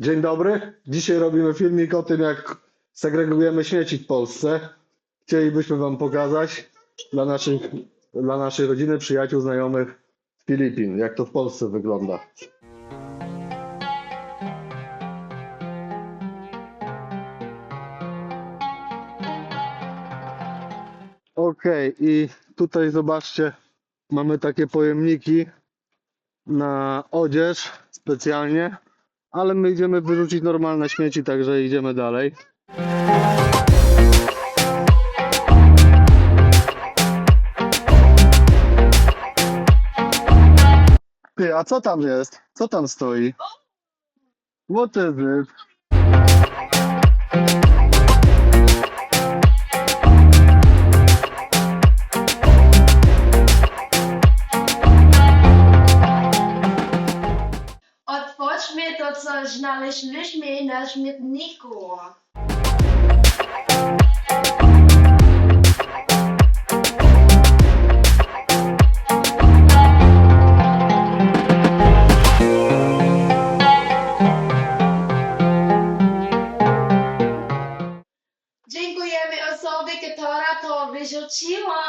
Dzień dobry. Dzisiaj robimy filmik o tym, jak segregujemy śmieci w Polsce. Chcielibyśmy Wam pokazać dla, naszych, dla naszej rodziny, przyjaciół, znajomych z Filipin, jak to w Polsce wygląda. Okej, i tutaj zobaczcie, mamy takie pojemniki na odzież specjalnie, ale my idziemy wyrzucić normalne śmieci, także idziemy dalej. Ty, a co tam jest? Co tam stoi? What is it? Otwórzmy to, co znaleźliśmy na śmietniku. Dziękujemy osobie, która to wyrzuciła.